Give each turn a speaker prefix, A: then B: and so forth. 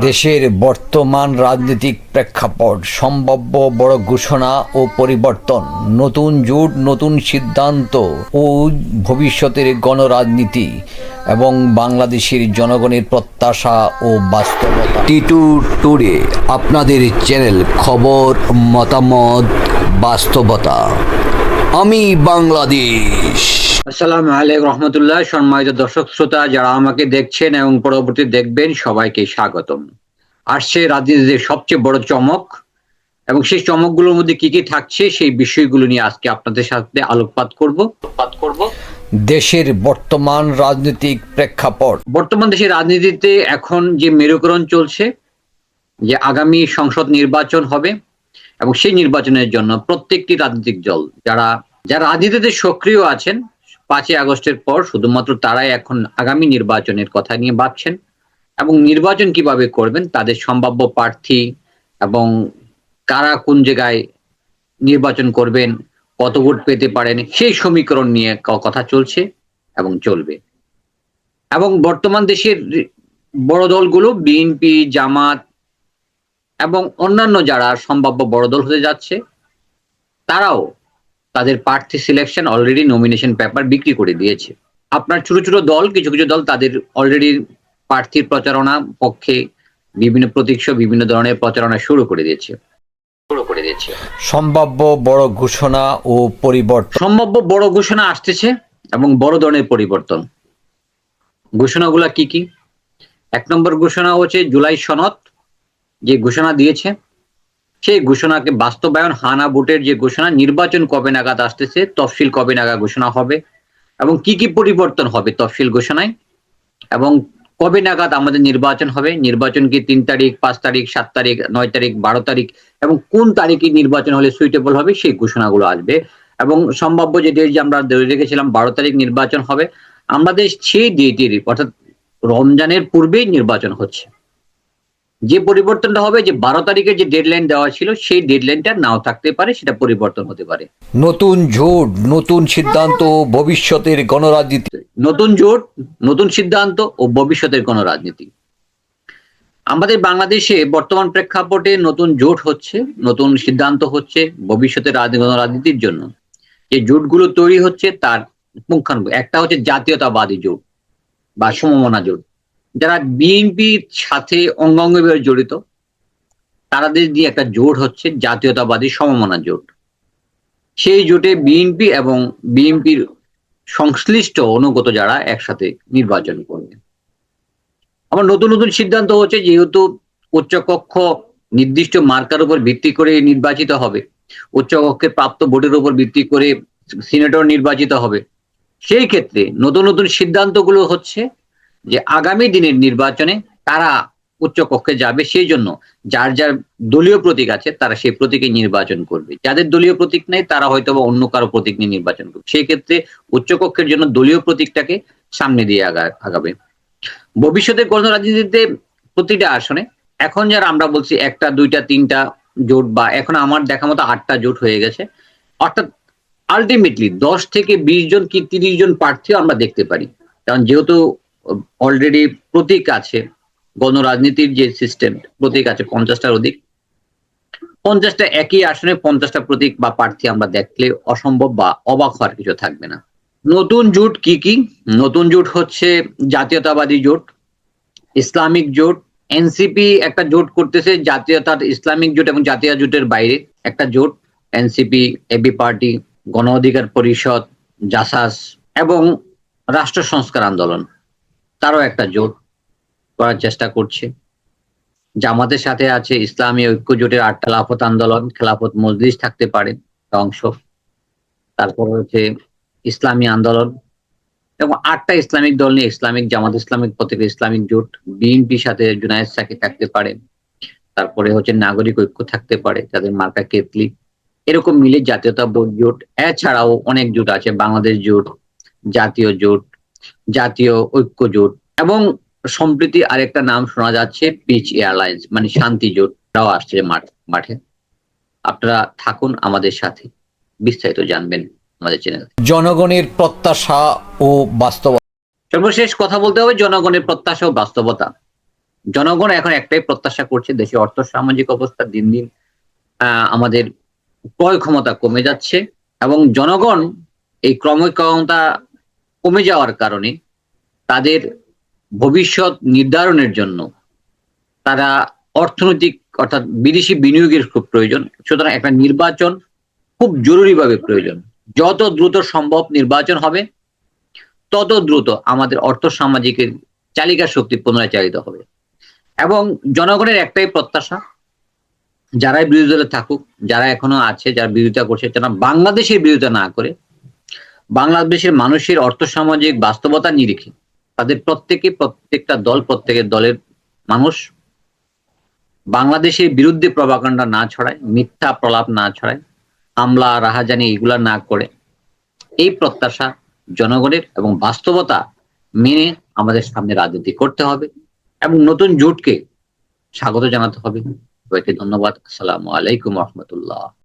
A: দেশের বর্তমান রাজনৈতিক প্রেক্ষাপট, সম্ভাব্য বড় ঘোষণা ও পরিবর্তন, নতুন জোট, নতুন সিদ্ধান্ত ও ভবিষ্যতের গণরাজনীতি এবং বাংলাদেশের জনগণের প্রত্যাশা ও বাস্তবতা। টিটু টুডে আপনাদের চ্যানেল খবর, মতামত, বাস্তবতা। আমি বাংলাদেশ। আসসালামু আলাইকুম রহমতুল্লাহ। সম্মানিত দর্শক শ্রোতা যারা আমাকে দেখছেন এবং পরবর্তী দেখবেন সবাইকে স্বাগতম। আসছে রাজনীতির সবচেয়ে বড় চমক এবং সেই চমকগুলোর মধ্যে কি কি থাকছে সেই বিষয়গুলো নিয়ে আজকে আপনাদের সাথে আলোকপাত করব। আলোকপাত করব। দেশের বর্তমান রাজনৈতিক প্রেক্ষাপট। বর্তমান দেশের রাজনীতিতে এখন যে মেরুকরণ চলছে যে আগামী সংসদ নির্বাচন হবে এবং সেই নির্বাচনের জন্য প্রত্যেকটি রাজনৈতিক দল, যারা যারা রাজনীতিতে সক্রিয় আছেন, পাঁচই আগস্টের পর শুধুমাত্র তারাই এখন আগামী নির্বাচনের কথা নিয়ে ভাবছেন এবং নির্বাচন কীভাবে করবেন তাদের সম্ভাব্য প্রার্থী এবং কারা কোন জায়গায় নির্বাচন করবেন, কত ভোট পেতে পারেন, সেই সমীকরণ নিয়ে কথা চলছে এবং চলবে। এবং বর্তমান দেশের বড় দলগুলো, বিএনপি, জামাত এবং অন্যান্য যারা সম্ভাব্য বড় দল হতে যাচ্ছে তারাও তাদের প্রার্থী সিলেকশন অলরেডি নমিনেশন পেপার বিক্রি করে দিয়েছে। আপনার ছোট ছোট দল কিছু কিছু দল তাদের অলরেডি প্রার্থীর প্রচারণা পক্ষে বিভিন্ন প্রতীক্ষ বিভিন্ন ধরনের প্রচারণা শুরু করে দিয়েছে। শুরু করে দিয়েছে। সম্ভাব্য বড় ঘোষণা ও পরিবর্তন। সম্ভাব্য বড় ঘোষণা আসতেছে এবং বড় ধরনের পরিবর্তন। ঘোষণাগুলা কি কি? এক নম্বর ঘোষণা হচ্ছে জুলাই সনদ। যে ঘোষণা দিয়েছে, সেই ঘোষণাকে বাস্তবায়ন হানা ভোটের যে ঘোষণা, নির্বাচন কবে নাগাদ আসতেছে, তফসিল কবে নাগাদ ঘোষণা হবে, এবং কি কি পরিবর্তন হবে তফসিল ঘোষণায়, এবং কবে নাগাদ আমাদের নির্বাচন হবে, নির্বাচন কি তিন তারিখ, পাঁচ তারিখ, সাত তারিখ, নয় তারিখ, বারো তারিখ, এবং কোন তারিখে নির্বাচন হলে সুইটেবল হবে, সেই ঘোষণাগুলো আসবে, এবং সম্ভাব্য যে ডেট যে আমরা ধরে রেখেছিলাম, বারো তারিখ নির্বাচন হবে, আমাদের সেই ডেটের অর্থাৎ রমজানের পূর্বেই নির্বাচন হচ্ছে। যে পরিবর্তনটা হবে যে বারো তারিখে যে ডেডলাইন দেওয়া ছিল সেই ডেডলাইনটা নাও থাকতে পারে সেটা পরিবর্তন হতে পারে। নতুন জোট নতুন সিদ্ধান্ত ভবিষ্যতের গণরাজনীতি। নতুন জোট নতুন সিদ্ধান্ত ও ভবিষ্যতের গণরাজনীতি। আমাদের বাংলাদেশে বর্তমান প্রেক্ষাপটে নতুন জোট হচ্ছে নতুন সিদ্ধান্ত হচ্ছে ভবিষ্যতের রাজ- গণরাজনীতির জন্য। যে জোটগুলো তৈরি হচ্ছে তার পুঙ্খানুপুঙ্খ একটা হচ্ছে জাতীয়তাবাদী জোট বা সমমনা জোট। যারা বিএনপির সাথে অঙ্গাঙ্গভাবে জড়িত, তারাদের দিয়ে একটা জোট হচ্ছে জাতীয়তাবাদী সমমনা জোট। সেই জোটে বিএনপি এবং বিএনপির সংশ্লিষ্ট অনুগত যারা একসাথে নির্বাচন করবে। আমার নতুন নতুন সিদ্ধান্ত হচ্ছে যেহেতু উচ্চকক্ষ নির্দিষ্ট মার্কার উপর ভিত্তি করে নির্বাচিত হবে, উচ্চকক্ষের প্রাপ্ত ভোটের উপর ভিত্তি করে সিনেটর নির্বাচিত হবে, সেই ক্ষেত্রে নতুন নতুন সিদ্ধান্তগুলো হচ্ছে যে আগামী দিনের নির্বাচনে তারা উচ্চ কক্ষে যাবে সেই জন্য যার যার দলীয় প্রতীক আছে তারা সেই প্রতীকে নির্বাচন করবে। যাদের দলীয় প্রতীক নেই তারা হয়তো বা অন্য কারও প্রতীক নিয়ে নির্বাচন করবে। সেই ক্ষেত্রে উচ্চ কক্ষের জন্য দলীয় প্রতীকটাকে সামনে দিয়ে আগা- আগাবে। ভবিষ্যতে গণরাজনীতিতে প্রতিটা আসনে এখন যারা আমরা বলছি একটা, দুইটা, তিনটা জোট বা এখন আমার দেখা মতো আটটা জোট হয়ে গেছে। অর্থাৎ আলটিমেটলি দশ থেকে বিশ জন কি তিরিশ জন প্রার্থীও আমরা দেখতে পারি। কারণ যেহেতু অলরেডি প্রতীক আছে, গণরাজনীতির যে সিস্টেম প্রতীক আছে পঞ্চাশটার অধিক। পঞ্চাশটা একই আসনে পঞ্চাশটা প্রতীক বা প্রার্থী আমরা দেখলে অসম্ভব বা অবাক হওয়ার কিছু থাকবে না। নতুন জোট কি কি? নতুন জোট হচ্ছে জাতীয়তাবাদী জোট, ইসলামিক জোট। এনসিপি একটা জোট করতেছে জাতীয়তার, ইসলামিক জোট এবং জাতীয় জোটের বাইরে একটা জোট। এনসিপি, এবি পার্টি, গণ অধিকার পরিষদ, জাসাস এবং রাষ্ট্র সংস্কার আন্দোলন। তারও একটা জোট করার চেষ্টা করছে। জামাতের সাথে আছে ইসলামী ঐক্য জোটের আট খেলাফত আন্দোলন, খেলাফত মজলিস থাকতে পারে অংশ। তারপর হচ্ছে ইসলামী আন্দোলন এবং আটটা ইসলামিক দল নিয়ে ইসলামিক জামাত, ইসলামিক প্রত্যেক ইসলামিক জোট বিএনপির সাথে জুনায়দ সাকি থাকতে পারে। তারপরে হচ্ছে নাগরিক ঐক্য থাকতে পারে, যাদের মার্কা কেতলি। এরকম মিলে জাতীয়তা জোট, এছাড়াও অনেক জোট আছে, বাংলাদেশ জোট, জাতীয় জোট জাতীয় ঐক্য জোট এবং সম্প্রতি আরেকটা নাম শোনা যাচ্ছে পিচ এয়ারলাইন্স মানে শান্তি জোটটাও আসছে মাঠ- মাঠে। আপনারা থাকুন আমাদের সাথে। বিস্তারিত জানবেন আমাদের চ্যানেল জনগণের প্রত্যাশা ও বাস্তবতা। সর্বশেষ কথা বলতে হবে জনগণের প্রত্যাশা ও বাস্তবতা। জনগণ এখন একটাই প্রত্যাশা করছে দেশে অর্থ সামাজিক অবস্থা দিন দিন আহ, আমাদের ক্রয় ক্ষমতা কমে যাচ্ছে এবং জনগণ এই ক্রয় ক্ষমতা কমে যাওয়ার কারণে তাদের ভবিষ্যৎ নির্ধারণের জন্য তারা অর্থনৈতিক অর্থাৎ বিদেশি বিনিয়োগের খুব প্রয়োজন। সুতরাং একটা নির্বাচন খুব জরুরিভাবে প্রয়োজন। যত দ্রুত সম্ভব নির্বাচন হবে, তত দ্রুত আমাদের অর্থ সামাজিকের চালিকা শক্তি পুনরায় চালিত হবে। এবং জনগণের একটাই প্রত্যাশা, যারাই বিরোধী দলে থাকুক, যারা এখনও আছে, যারা বিরোধিতা করছে, যারা বাংলাদেশের বিরোধিতা না করে বাংলাদেশের মানুষের অর্থ সামাজিক বাস্তবতা নিরিখে। তাদের প্রত্যেকে, প্রত্যেকটা দল, প্রত্যেকের দলের মানুষ বাংলাদেশের বিরুদ্ধে প্রভাকাণ্ডা না ছড়ায়, মিথ্যা প্রলাপ না ছড়ায়, হামলা, রাহাজানি এগুলা না করে। এই প্রত্যাশা জনগণের এবং বাস্তবতা মেনে আমাদের সামনে রাজনীতি করতে হবে এবং নতুন জোটকে স্বাগত জানাতে হবে। সবাইকে ধন্যবাদ। আসসালামু আলাইকুম রহমতুল্লাহ।